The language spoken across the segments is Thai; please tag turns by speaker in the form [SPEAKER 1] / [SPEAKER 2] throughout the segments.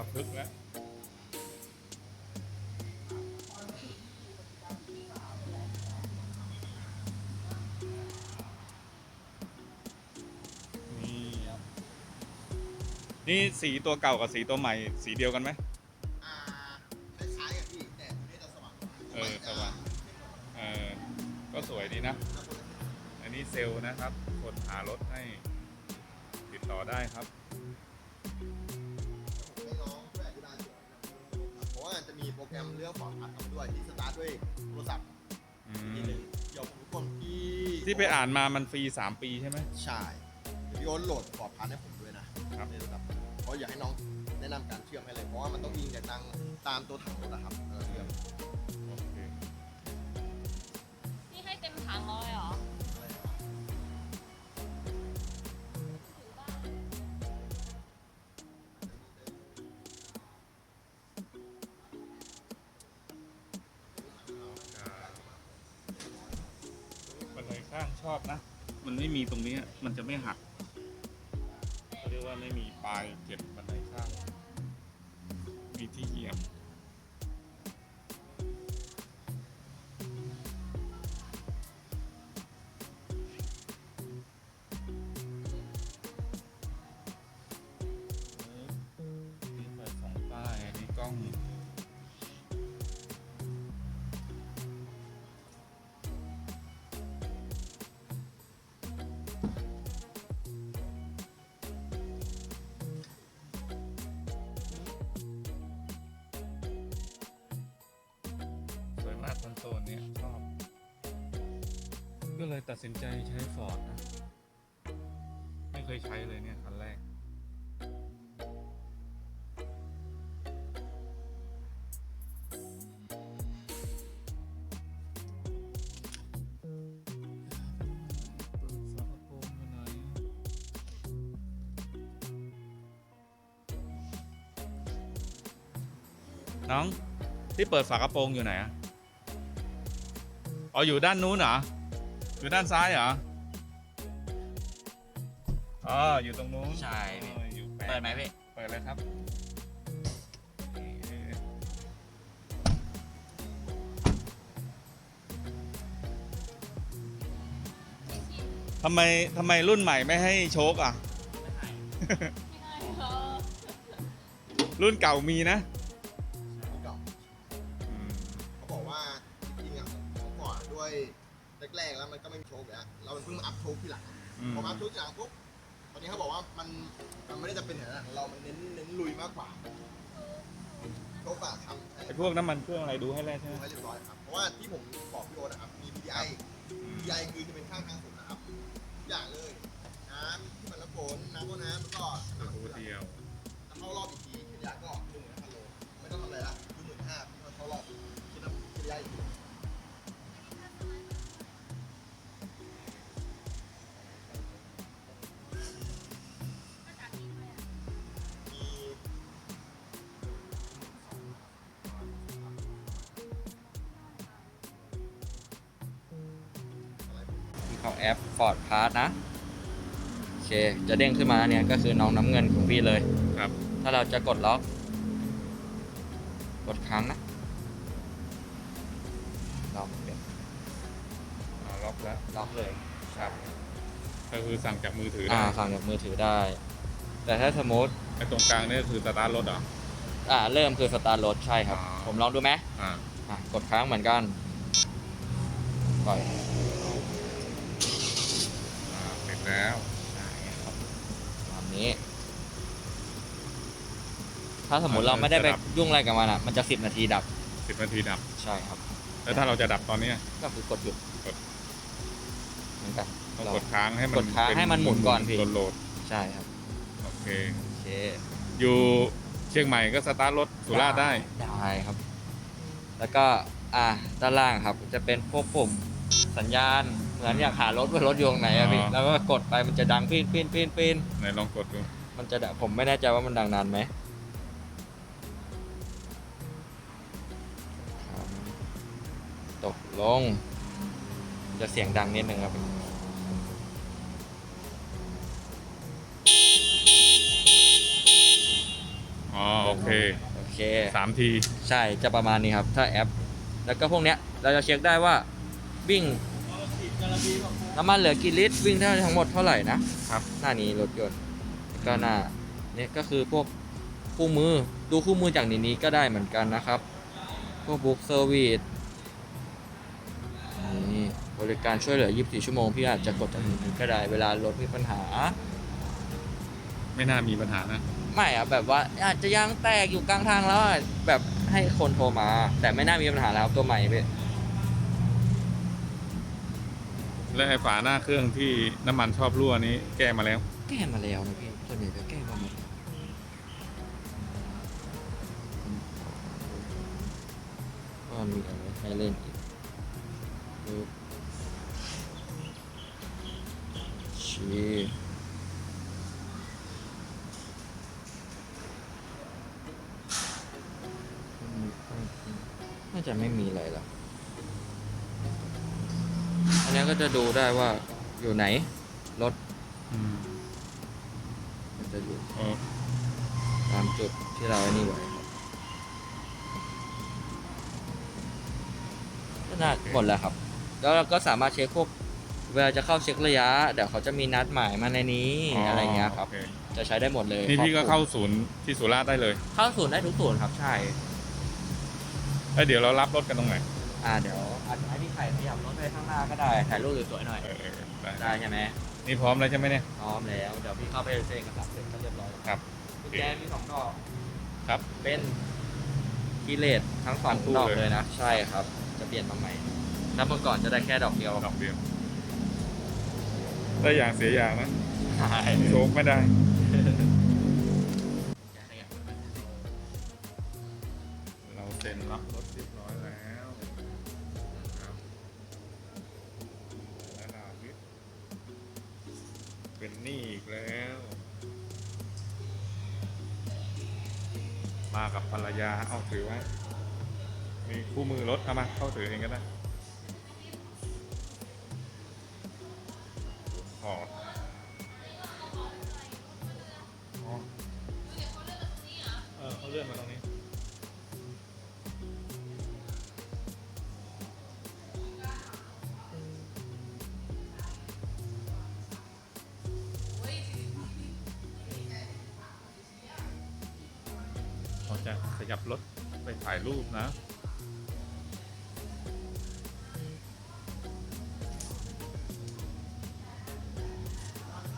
[SPEAKER 1] ประพฤกษ์แล้วนี่ครับนี่สีตัวเก่ากับสีตัวใหม่ สีเดียวกันไหม
[SPEAKER 2] อ่าคล้ายๆกันพี่แต่ตัวนี้จะสว่างกว่า
[SPEAKER 1] เออสว่างเออก็สวยดีนะ อันนี้เซลล์นะครับกดหารถให้ติดต่อได้ครับ
[SPEAKER 2] โปรแกรมเรื่องฟอร์ดพัดทำด้วยที่สตาร์ทด้วยโทรศัพท์
[SPEAKER 1] อื
[SPEAKER 2] ที
[SPEAKER 1] ม
[SPEAKER 2] หนึ่งเดี๋ยวผมทุกคนที่
[SPEAKER 1] ที่ไปอ่านมามันฟรี 3 ปีใช่ไหม
[SPEAKER 2] ใช่เดี๋ยวพี่โอ๊ตโหลดฟอร์ดพัดให้ผมด้วยนะครับ ในโทรศัพท์เพราะอยากให้น้องแนะนำการเชื่อมให้เลยเพราะว่ามันต้องอิงจากทางตามตัวถังรถนะครับเออเชื่อม
[SPEAKER 1] ข้างชอบนะ มันไม่มีตรงนี้มันจะไม่หักเขาเรียกว่าไม่มีปลายเก็บบันไดข้าง มีที่เหยียบนี่ไฟสองป้ายอันนี้กล้อง เลยตัดสินใจใช้ฟอร์ดนะ ไม่เคยใช้เลยเนี่ยคันแรกนน้องที่เปิดฝากระโปรงอยู่ไหนอะอ๋ออยู่ด้านนู้นเหรอ อยู่ด้านซ้ายเหรออ๋ออยู่ตรงนู้น
[SPEAKER 3] ใช่พี่
[SPEAKER 1] เอออยู่แป
[SPEAKER 3] เปิดไหมพี่
[SPEAKER 1] เปิดเลยครับทำไมทำไมรุ่นใหม่ไม่ให้โชคอะ
[SPEAKER 4] ไม่ให้เออ
[SPEAKER 1] รุ่นเก่ามีนะ
[SPEAKER 2] กๆแล้วมันก็ไม่มีโชคแล้วเราเพิ่งมาอัพโชคทีหลัง
[SPEAKER 1] อืม
[SPEAKER 2] พอมาอัพโชคทีหลังปุ๊บตอนนี้เขาบอกว่ามันมันไม่ได้จะเป็นอย่างนั้นอะเรามันเน้นเน้นลุยมากกว่าโชคอะทำให้
[SPEAKER 1] ไอพวกน้ำมันเครื่องอะไรดูให้แล้วใช่ไหม
[SPEAKER 2] ให้เรียบร้อยครับเพราะว่าที่ผมบอกพี่โอนะครับมี PDI PDI คือจะเป็นข้างทางสุดนะครับทุกอย่างเลยน้ำที่มันรับฝนน้ำก็น้ำแล้วก็
[SPEAKER 1] ตัว
[SPEAKER 2] น้ำเกลือ
[SPEAKER 1] เดียว
[SPEAKER 2] ถ้าเข้ารอบอีกที PDI ก็
[SPEAKER 3] เขาแอป Ford Pass นะ โอเค จะเด้งขึ้นมาเนี่ยก็คือน้องน้ำเงินของพี่เลย
[SPEAKER 1] ครับ
[SPEAKER 3] ถ้าเราจะกดล็อก กดค้างนะล็อกเดี๋ยว
[SPEAKER 1] อ่าล็อกแล้ว
[SPEAKER 3] ล็อกเลย
[SPEAKER 1] ครับก็คือสั่งจากมือถือ
[SPEAKER 3] อ่า
[SPEAKER 1] ได้
[SPEAKER 3] ฟังจากมือถือได้ แต่ถ้าสมมติ
[SPEAKER 1] ไอตรงกลางนี่ก็คือสตาร์ทรถเหรอ
[SPEAKER 3] อ่า เริ่มคือสตาร์ทรถใช่ครับ
[SPEAKER 1] อ๋อ
[SPEAKER 3] ผมลองดูไหม
[SPEAKER 1] อ่า
[SPEAKER 3] อะกดค้างเหมือนกัน ปล่อย
[SPEAKER 1] อ่าเสร็จ แล้ว
[SPEAKER 3] ครับตามนี้ ถ้าสมมติเราไม่ได้ไปยุ่งอะไรกับมันอะ มันจะสิบนาทีดับ
[SPEAKER 1] สิบนาทีดับ
[SPEAKER 3] ใช่ครับ
[SPEAKER 1] แล้วถ้าเราจะดับตอนเนี้ย
[SPEAKER 3] ก็คือกดหยุด
[SPEAKER 1] กด
[SPEAKER 3] เหมือนกัน
[SPEAKER 1] ต้อง
[SPEAKER 3] รอ
[SPEAKER 1] กดค้างให้มัน
[SPEAKER 3] กดค้าง
[SPEAKER 1] เป็
[SPEAKER 3] ให้มันหมุนก่อนพี่
[SPEAKER 1] โหลด
[SPEAKER 3] ใช่ครับ
[SPEAKER 1] ๆโอเค
[SPEAKER 3] โอเค
[SPEAKER 1] อยู่เชียงใหม่ก็สตาร์ทรถสุราษฎร์ได้
[SPEAKER 3] ได้ครับ แล้วก็ อ่า ด้านล่างครับ จะเป็นพวกปุ่มสัญญาณ เหมือนอยากหารถว่ารถอยู่ตรงไหนอะพี่
[SPEAKER 1] อ๋อ
[SPEAKER 3] แล้วก็กดไปมันจะดังปีนปีนปีนปีน
[SPEAKER 1] ไหนลองกดดู
[SPEAKER 3] มันจะดังผมไม่แน่ใจว่ามันดังนานไหมครับตกลง จะเสียงดังนิดนึงครับ
[SPEAKER 1] อ๋ออ๋อโอเค
[SPEAKER 3] โอเค
[SPEAKER 1] สามที
[SPEAKER 3] ใช่จะประมาณนี้ครับ ถ้าแอป แล้วก็พวกเนี้ยเราจะเช็คได้ว่าวิ่ง น้ำมันเหลือกี่ลิตรวิ่งได้ทั้งหมดเท่าไหร่นะครับ หน้านี้รถยนต์แล้วก็หน้าเนี่ยก็คือพวกคู่มือดูคู่มือจากในนี้ก็ได้เหมือนกันนะครับ พวกบุ๊กเซอร์วิสนี่บริการช่วยเหลือ 24 ชั่วโมง พี่อาจจะกดจากนี้ก็ได้เวลารถมีปัญหา
[SPEAKER 1] ไม่น่ามีปัญหานะ
[SPEAKER 3] ไม่อะแบบว่าอาจจะยางแตกอยู่กลางทางแล้วอะแบบให้คนโทรมา แต่ไม่น่ามีปัญหาแล้วตัวใหม่พี่
[SPEAKER 1] และไอ้ฝาหน้าเครื่องที่น้ำมันชอบรั่วนี้แก้มาแล้ว
[SPEAKER 3] แก้มาแล้วนะพี่ส่วนใหญ่จะแก้มาหมดก็มีอะไรให้เล่นอีกปึ๊บชีน่าจะไม่มีอะไรหรอก อันนี้ก็จะดูได้ว่าอยู่ไหนรถ
[SPEAKER 1] อืม
[SPEAKER 3] มันจะอยู่
[SPEAKER 1] เออ
[SPEAKER 3] ตามจุดที่เราไอ้นี่ไว้ครับก็น่าหมดแล้วครับ แล้วเราก็สามารถเช็คพวกเวลาจะเข้าเช็คระยะ เดี๋ยวเขาจะมีนัดหมายมาในนี้อะไรเงี้ยครับ
[SPEAKER 1] โอเจะ
[SPEAKER 3] ใช้ได้หมดเลย
[SPEAKER 1] นี่พี่ก็
[SPEAKER 3] ครอบคลุม
[SPEAKER 1] เข้าศูนย์ที่สุราษฎร์ได้เลย
[SPEAKER 3] เข้าศูนย์ได้ทุกศูนย์ครับใช่
[SPEAKER 1] แล้วเดี๋ยวเรารับรถกันตรงไหน
[SPEAKER 3] อ่าเดี๋ยว อาจจะให้พี่ไข่ขยับรถไปข้างหน้าก็ได้ถ่ายรูปสวยๆหน่อย
[SPEAKER 1] เออเออได้
[SPEAKER 3] ได้ใช่ไหม
[SPEAKER 1] นี่พร้อมแล้วใช่ไหมเนี่ย
[SPEAKER 3] พร้อมแล้ว เดี๋ยวพี่เข้าไปเซ็นเอกสารเสร็จก็เรียบร้อยแล้ว
[SPEAKER 1] ครับ
[SPEAKER 3] กุญแจมีสองดอก
[SPEAKER 1] ครับ
[SPEAKER 3] เป็นคีเลตทั้งสอง
[SPEAKER 1] ทั้งคู่
[SPEAKER 3] ดอก
[SPEAKER 1] เลย
[SPEAKER 3] เลยนะ ใช่ครับ จะเปลี่ยนมาใหม่ถ้าเมื่อก่อนจะได้แค่ดอกเดียว
[SPEAKER 1] ดอกเดียวได้อย่างเสียอย่างนะ
[SPEAKER 3] ใช่
[SPEAKER 1] โชคไม่ได้ เราเซ็นรับรถเรียบร้อยแล้วนะครับและนาวิทย์ เป็นหนี้อีกแล้ว มากับภรรยาเอาถือไว้ มีคู่มือรถเอามาเข้าถือเองก็ได้ถอดอ๋อเออเขาเลื่อนมาตรงนี้ ขยับรถไปถ่ายรูปนะ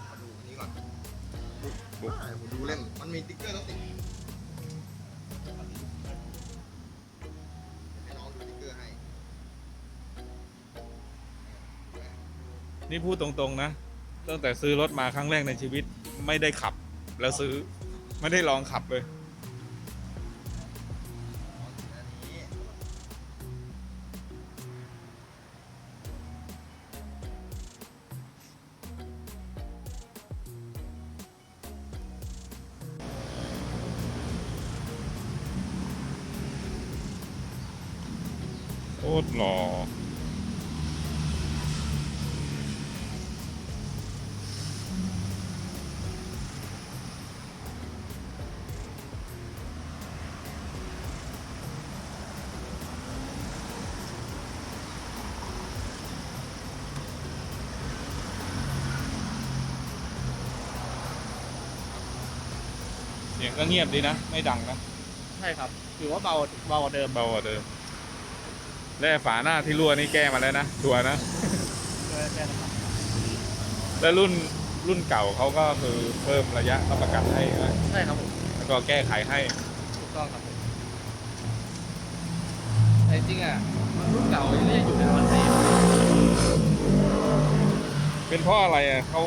[SPEAKER 2] มาดูอันนี้ก่อน
[SPEAKER 1] บุ๊ก
[SPEAKER 2] อ่าผมดูเล่มมันมีติ๊กเกอร์ต้องติดให้น้องดูติ๊กเกอร์ให้
[SPEAKER 1] นี่พูดตรงๆนะ ตั้งแต่ซื้อรถมาครั้งแรกในชีวิต ไม่ได้ขับ แล้วซื้อ ไม่ได้ลองขับเลย ตรหล่อเสียงก็เงียบดีนะ ไม่ดังนะ
[SPEAKER 3] ใช่ครับ ถือว่าเบาเบากว่าเดิม
[SPEAKER 1] เบากว่าเดิม และฝาหน้าที่รั่วนี่แก้มาแล้วนะชัวร์นะแล้วรุ่นรุ่นเก่าเขาก็คือเพิ่มระยะรับประกันให้นะ
[SPEAKER 3] ใช่ครับผม
[SPEAKER 1] แล้วก็แก้ไขให้
[SPEAKER 3] ถูกต้องครับผมแต่จริงๆอะรุ่นเก่ายังอยู่ในวันเซฟ
[SPEAKER 1] เป็นเพราะอะไรอะเขา